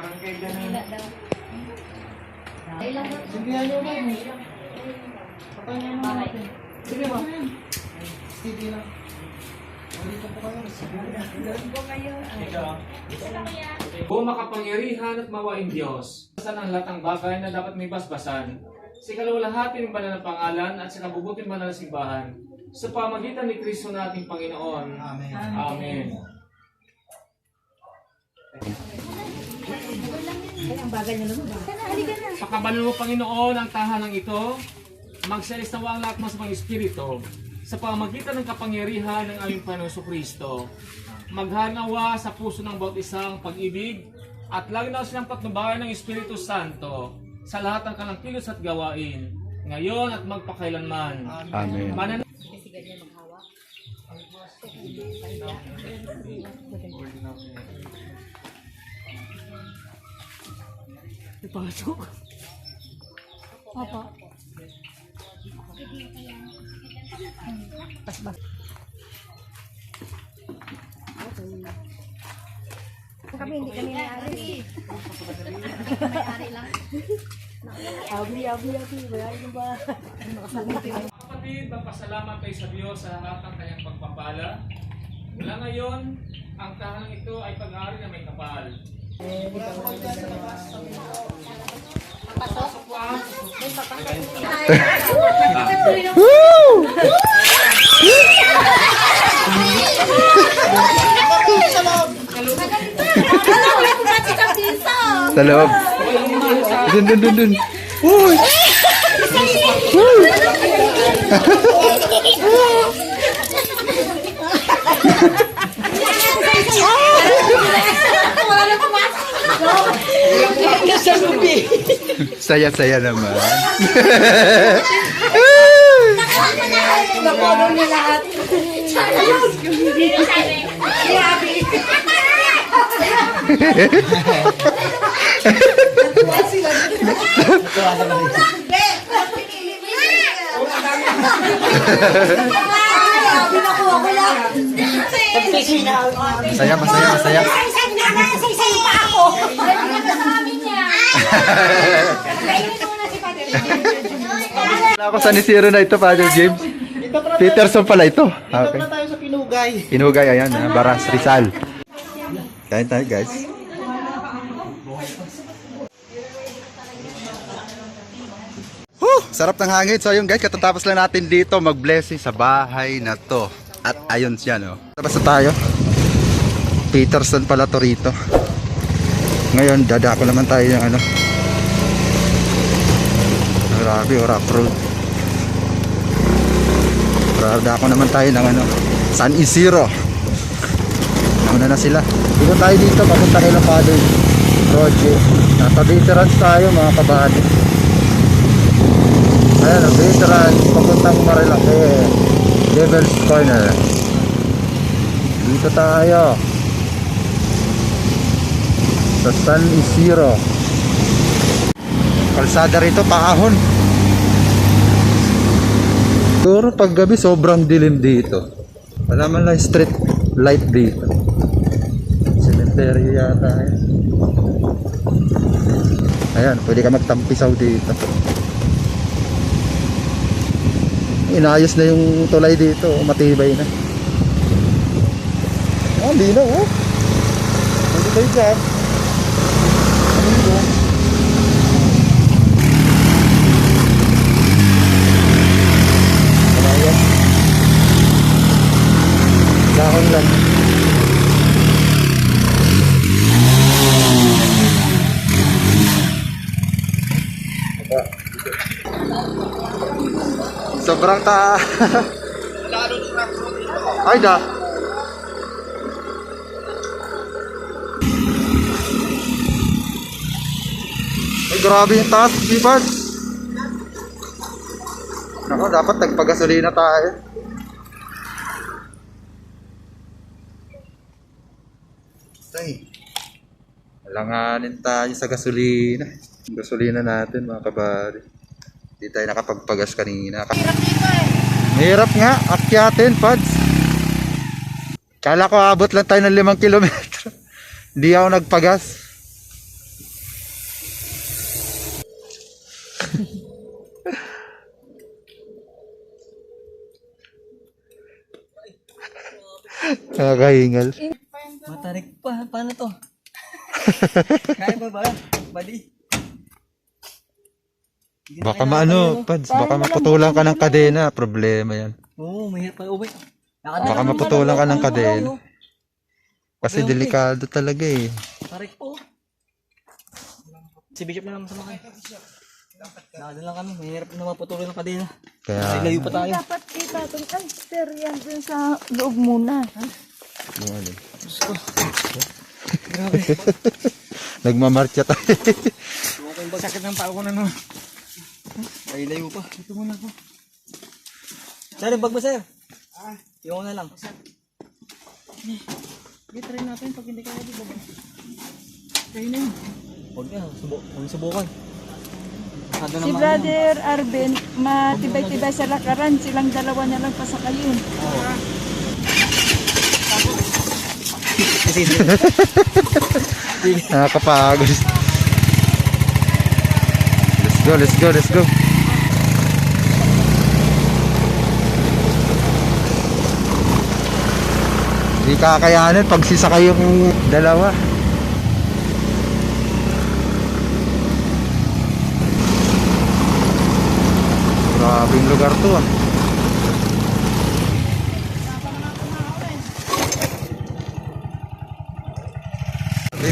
Parang kay ganun. Hila daw. Hila daw. Sige, ano ba? Patay na naman natin. Sige ba? Sige lang. Dito po kayo. Sige O makapangyarihan at mawaing Diyos. Sa ng lahat ng bagay na dapat may basbasan, sa kalawalahatin ng banal na pangalan at sa kabubutin banal na simbahan, sa pamagitan ni Kristo nating Panginoon. Amen. Amen. Sa kabalo mo, Panginoon, ang tahanang ito, magsalis nawa ang lahat ng mga Espiritu, sa pamagitan ng kapangyarihan ng aming Panginoon Kristo, maghanawa sa puso ng bawat isang pag-ibig at lagi na silang patnubayan ng Espiritu Santo sa lahat ng kanang kilos at gawain, ngayon at magpakailanman. Amen. Manan Kasi ganyan maghawak. Ipasok. Opo. Kami hindi kami may-ari. May-ari lang. Abi, abi, abi. Wala yung ba? Kapatid, magpasalamat kayo sa Diyos sa lahat ng kanyang pagpapala. Mula ngayon, ang tahanang ito ay pag-aari na may kapal. Ah. Sa loob. Dun, dun, dun, dun. Uy! Saya-saya naman. Napuno niya lahat. Nakuha ko lang. Masaya, masaya, masaya. Say-say na na, say-say pa ako. Wala ako sa Nisiro na ito, Father James. Dito Peterson pala ito. dito Okay. pala tayo sa Pinugay. Inugay, ayan, ah, Baras, Rizal. Kain tayo, guys. Whew! Sarap ng hangin. So yun guys, katatapos lang natin dito mag-blessing sa bahay na to. At ayun siya, no? Tapos na tayo. Peterson pala to rito. Ngayon, dadako naman tayo ng ano. Grabe, oh, rough road. Dadako naman tayo ng ano, San Isidro. Nauna na sila. Dito tayo dito, papunta kay ng Father Roger. Nasa veterans tayo mga kabady. Ayan, ang veterans, papuntang Marilaki. Devil's Corner. Dito tayo. Sa San Isidro. Kalsada rito, paahon. Siguro pag gabi sobrang dilim dito. Wala man lang street light dito. Cemetery yata. eh. Ayan, pwede ka magtampisaw dito. Inayos na yung tulay dito, oh, matibay na. Ah, linaw oh. Pwede tayo dyan. Ano Ayan. Dahon lang. Sobrang ta... Ay da. Ay grabe yung taas, Bibad. Nako, dapat nagpagasolina tayo. Langanin tayo sa gasolina. Yung gasolina natin mga kabari. Hindi tayo nakapagpagas kanina. Hirap dito eh. Hirap nga. Akyatin, Pads. Kala ko abot lang tayo ng limang kilometro. Hindi ako nagpagas. Nakakahingal. Matarik pa. Paano to? Kaya ba ba? Bali. Baka maano, Pads, baka maputulan ka ng kadena. Problema yan. Oo, mahirap pa uwi. Baka maputulan ka ng kadena. Kasi delikado talaga eh. Tarik po. Si Bishop na naman sa mga. Nakadun lang kami. Mahirap na maputuloy ng kadena. Ay, Kaya, layo pa tayo. Dapat kita itong alster yan dun sa loob muna. yung ano, Grabe. nagmamarcha tayo. Okay ba? Sakit ng paa ko na naman. Ay, layo pa. Ito muna ako. Sir, yung bag mo, sir. Ah. Yung na lang. Sige, try natin pag hindi kaya di ba? Kayo na yun. Huwag na. Subo, huwag subukan. Si. Brother Arben, matibay-tibay sa lakaran. Silang dalawa na lang pasakayin. Kasi Nakakapagod. Let's go, let's go, let's go. Hindi kakayanin pag sisakay yung dalawa. Grabing lugar to ah.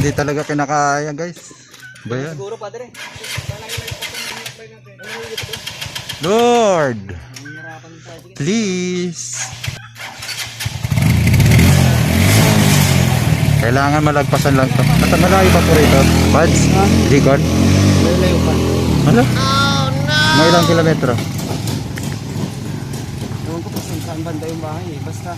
Hindi talaga kinakaya guys. Ba yan? siguro, padre. Lord, please. Kailangan malagpasan lang to. At malayo pa po rito. Pads, record. Layo pa. Ano? Oh no! Mga ilang kilometro? Ewan ko pa saan banda yung bahay eh. Basta,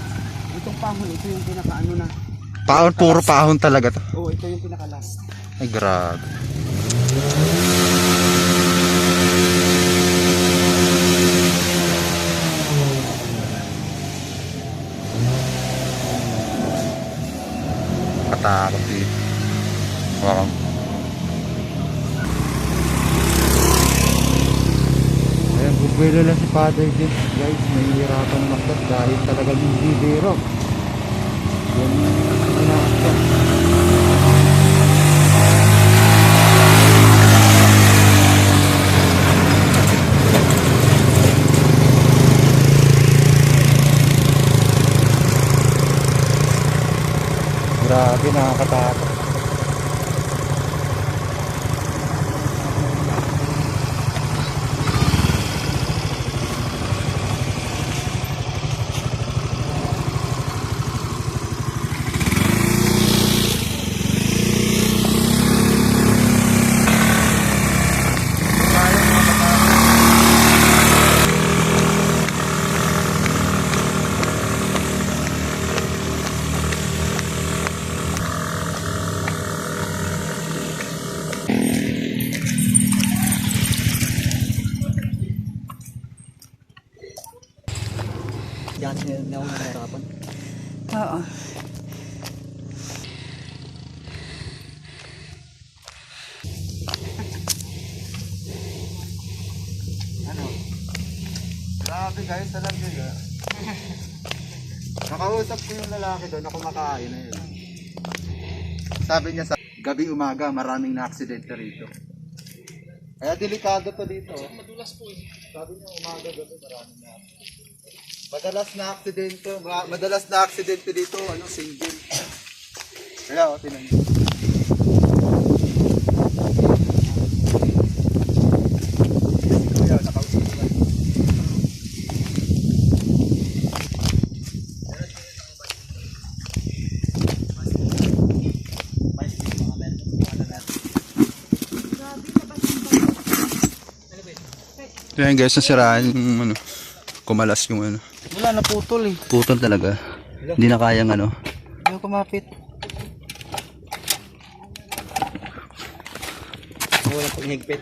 itong pahon, ito yung pinaka-ano na. Paon, puro paahon talaga to. Oo, ito yung pinaka-last. Ay, grabe. Katakot dito. Wow. Ayan, bubwelo lang si Father James, guys. Nahihirapan makat dahil talagang hindi biro. Yan pinakasya. Grabe, nakakatakot. Diyan na ako nahirapan. Oo. Grabe guys, nyo yun. Nakausap ko yung lalaki doon na kumakain na yun. Sabi niya sa gabi umaga, maraming na-aksidente rito. Kaya delikado to dito. Madulas po eh. Sabi niya umaga gabi maraming na Madalas na aksidente, ma- madalas na aksidente dito, ano, single. Kaya, o, tinan niyo. Kaya, nakausap ko. Yan guys, nasiraan yung ano, kumalas yung ano. Wala, naputol eh. Putol talaga. Hindi na kayang ano. Hindi ako kumapit. Wala po higpit.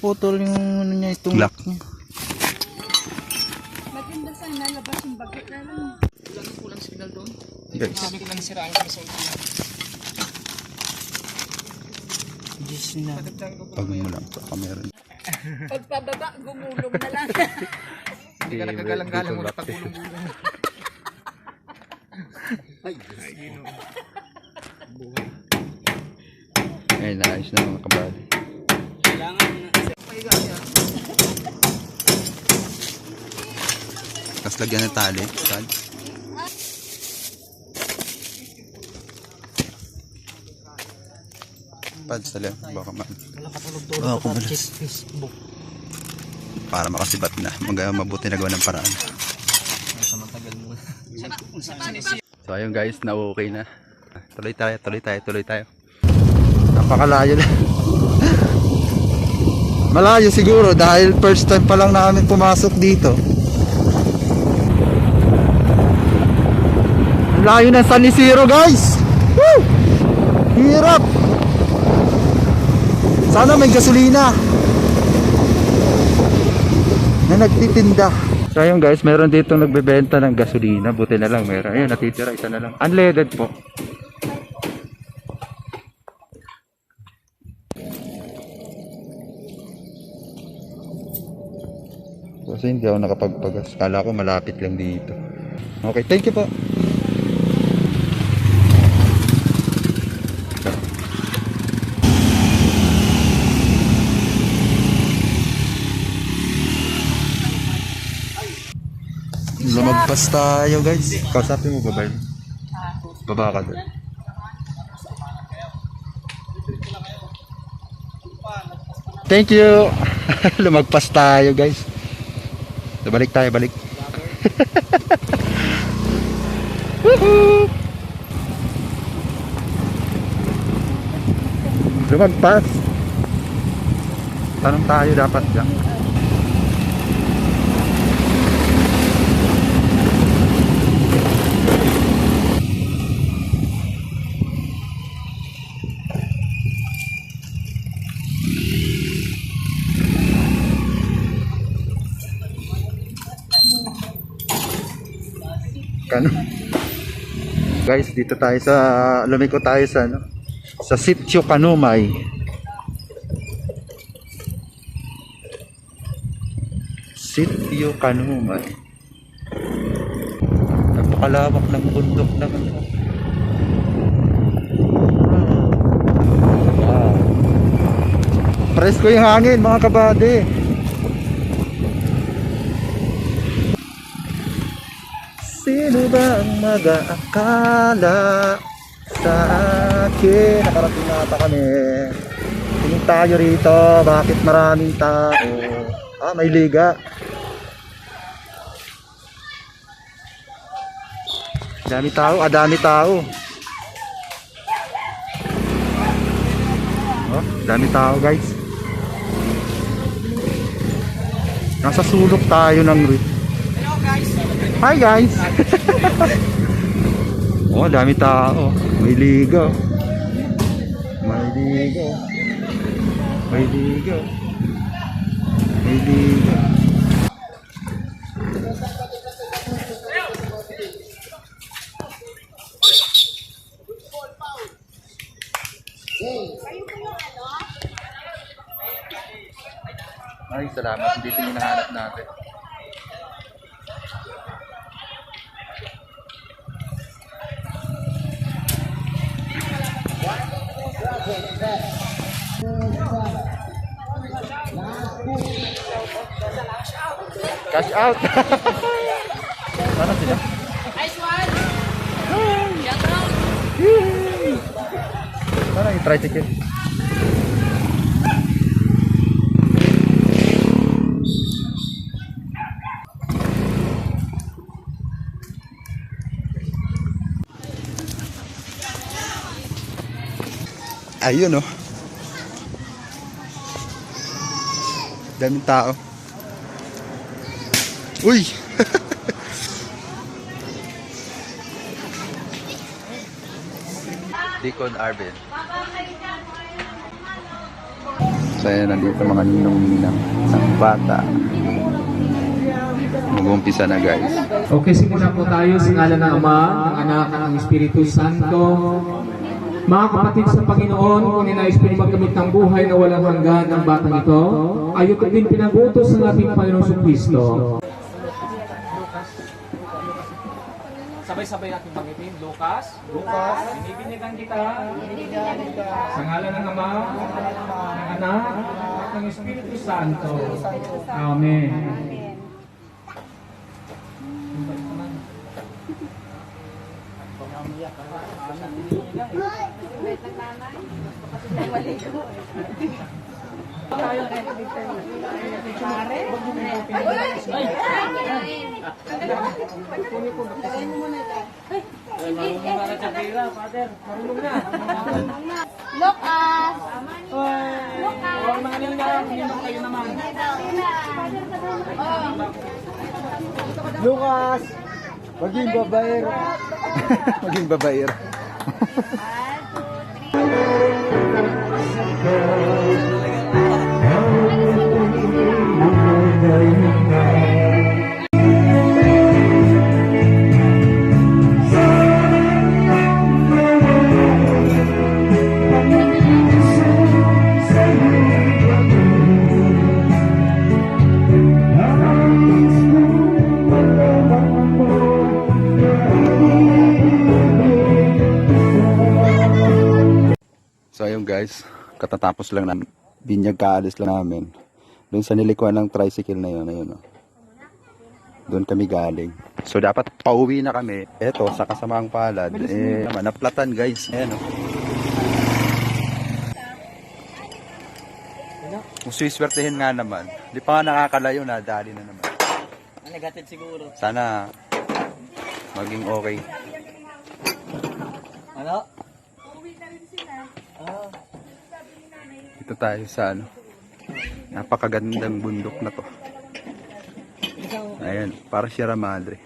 Putol yung ano niya itong Lock. Maganda sana labas yung bagay na lang. Guys, Sabi ko lang siraan kami sa ulo. Diyos na. pag mo lang ito, camera. Pagpababa, gumulong na lang. Hindi ka nakagalang-galang mo tagulong Ay, naayos na mga kabady. Tapos lagyan ng tali. Tali. Pads tali. Baka man. Baka kumalas. Para makasibat na. Mag mabuti nagawa ng paraan. So ayun guys, na okay na. Tuloy tayo, tuloy tayo, tuloy tayo. Napakalayo na. Malayo siguro dahil first time pa lang namin pumasok dito. Layo ng San Isidro guys! Woo! Hirap! Sana may gasolina na nagtitinda. So ayun guys, meron dito nagbebenta ng gasolina. Buti na lang meron. Ayun, natitira isa na lang. Unleaded po. Kasi hindi ako nakapagpagas. Kala ko malapit lang dito. Okay, thank you po. Lumagpas tayo guys. Kausapin mo ba ba? Baba ka doon. Thank you. Lumagpas tayo guys. So, balik tayo, balik. Woohoo! Lumagpas. Tanong tayo dapat dyan. Kano? Guys, dito tayo sa lumiko tayo sa ano? Sa Sitio Kanumay. Sitio Kanumay. Napakalawak ng bundok naman. Wow. Presko yung hangin mga kabady. Sino ba ang mag-aakala sa akin? Nakarating na ata kami. Tingin tayo rito. Bakit maraming tao? Ah, may liga. Dami tao, ah, dami tao. Oh, dami tao guys. Nasa sulok tayo ng ri- Hi guys! oh, dami tao. May liga. May liga. May liga. May liga. Ay, salamat. Dito yung hinahanap natin. Cash out. Sana sila? Nice one! Shout out! Sana yung tricycle. Ayun oh. Daming tao. Uy! Deacon Arvin. So ayan, nandito mga ninong-ninang ng bata. Mag-umpisa na guys. Okay, simula po tayo sa ngala ng Ama, ng Anak, ng Espiritu Santo. Mga kapatid sa Panginoon, kung ninais po magkamit ng buhay na walang hanggan ng batang ito, ay ito din pinag-utos ng ating Panginoon sa Kristo. Sabay-sabay natin bangitin. Lucas. Lucas. Binibinigan kita. Sa ngalan ng Ama, ng Anak, at ng Espiritu Santo. Amen. Lucas! Oh, mga ninang, ninang kayo naman. Lucas! Maging babaer. Maging babaer. So katatapos lang namin. Binyag kaalis lang namin. Doon sa nilikuan ng tricycle na yun, ayun oh. Doon kami galing. So dapat pauwi na kami. Eto, sa kasamaang palad. Eh, naman, naplatan guys. Ayan oh. Kung swiswertehin nga naman. Di pa nga nakakalayo na, dali na naman. Negative siguro. Sana maging okay. Ano? Dito tayo sa ano. Napakagandang bundok na to. Ayan, para Sierra Madre.